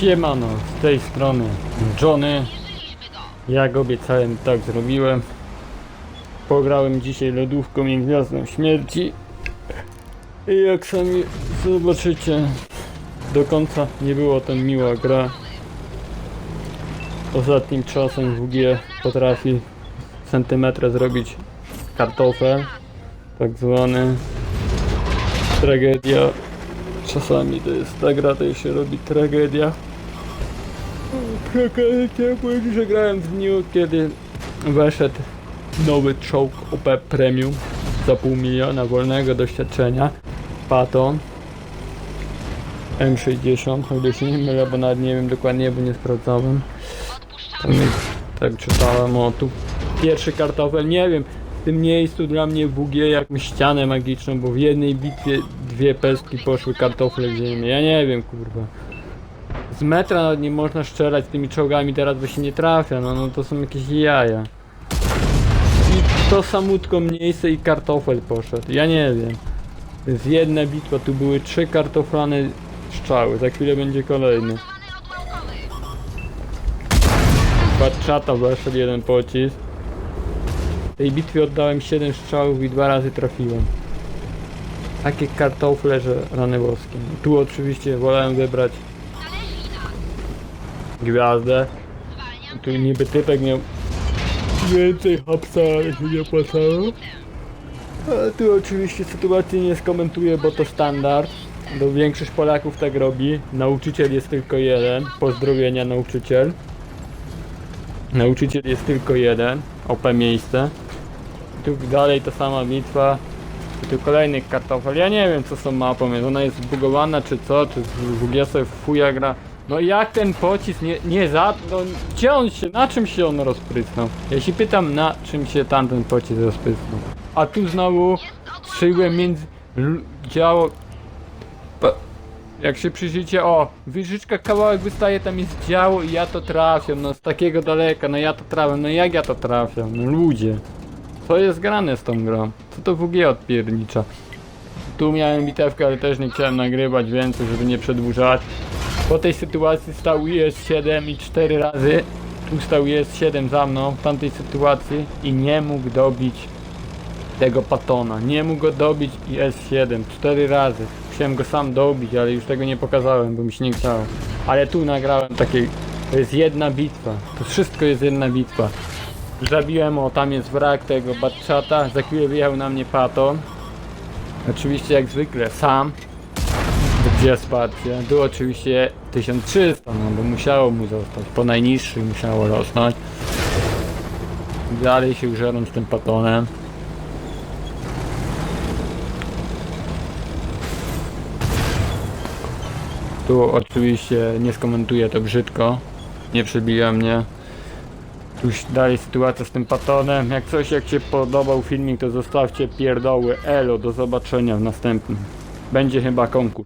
Siemano, z tej strony Johnny. Jak obiecałem, tak zrobiłem. Pograłem dzisiaj lodówką i Gwiazdą Śmierci. I jak sami zobaczycie, do końca nie była to miła gra. Ostatnim czasem WG potrafi centymetrę zrobić kartofel, tak zwany. Tragedia. Czasami to jest ta gra, to się robi tragedia. Tragedia, bo że grałem w dniu, kiedy weszedł nowy czołg OP Premium za pół miliona wolnego doświadczenia. Paton M60, o ile się nie mylę, bo nawet nie wiem dokładnie, bo nie sprawdzałem. Tam jest, tak czytałem, o tu pierwszy kartofel, nie wiem, w tym miejscu dla mnie WG jakąś ścianę magiczną, bo w jednej bitwie dwie pestki poszły kartofle w ziemię, ja nie wiem kurwa. Z metra nie można strzelać tymi czołgami teraz, bo się nie trafia, no, no to są jakieś jaja. I to samutko miejsce i kartofel poszedł, ja nie wiem. Jest jedna bitwa, tu były trzy kartoflane strzały, za chwilę będzie kolejny. Patrzata weszedł jeden pocisk. W tej bitwie oddałem 7 strzałów i dwa razy trafiłem. Takie kartofle, że rany boskie. Tu oczywiście wolałem wybrać gwiazdę. Tu niby typek miał więcej hapsa, się nie opłacało. A tu oczywiście sytuacji nie skomentuję, bo to standard. Do większość Polaków tak robi. Nauczyciel jest tylko jeden. Pozdrowienia nauczyciel. Nauczyciel jest tylko jeden. OP miejsce. Tu dalej ta sama bitwa. Tu kolejny kartofel. Ja nie wiem co tą mapą. Ona jest zbugowana czy co? Czy w ogóle sobie fuja gra? No jak ten pocisk nie, nie za... No, gdzie on się, na czym się on rozprysnął? Ja się pytam na czym się tamten pocisk rozprysnął. A tu znowu strzeliłem między... Działo... Jak się przyjrzycie, o, wyżyczka kawałek wystaje, tam jest działo i ja to trafiam, no z takiego daleka, no ja to trafiam, no jak ja to trafiam, no ludzie. Co jest grane z tą grą? Co to WG odpiernicza? Tu miałem bitewkę, ale też nie chciałem nagrywać więcej, żeby nie przedłużać. Po tej sytuacji stał IS-7 i 4 razy. Tu stał IS-7 za mną w tamtej sytuacji i nie mógł dobić tego patona. Nie mógł go dobić IS-7 cztery razy. Chciałem go sam dobić, ale już tego nie pokazałem, bo mi się nie chciało. Ale tu nagrałem takiej. To jest jedna bitwa. To wszystko jest jedna bitwa. Zabiłem, o tam jest wrak tego Batchata. Za chwilę wyjechał na mnie paton. Oczywiście jak zwykle sam. Gdzie wsparcie? Tu oczywiście 1300, no bo musiało mu zostać. Po najniższym musiało rosnąć. Dalej się użerą z tym patonem. Tu oczywiście nie skomentuję to brzydko. Nie przebija mnie. Tu dalej sytuacja z tym patonem. Jak coś, jak się podobał filmik, to zostawcie pierdoły. Elo, do zobaczenia w następnym. Będzie chyba konkurs.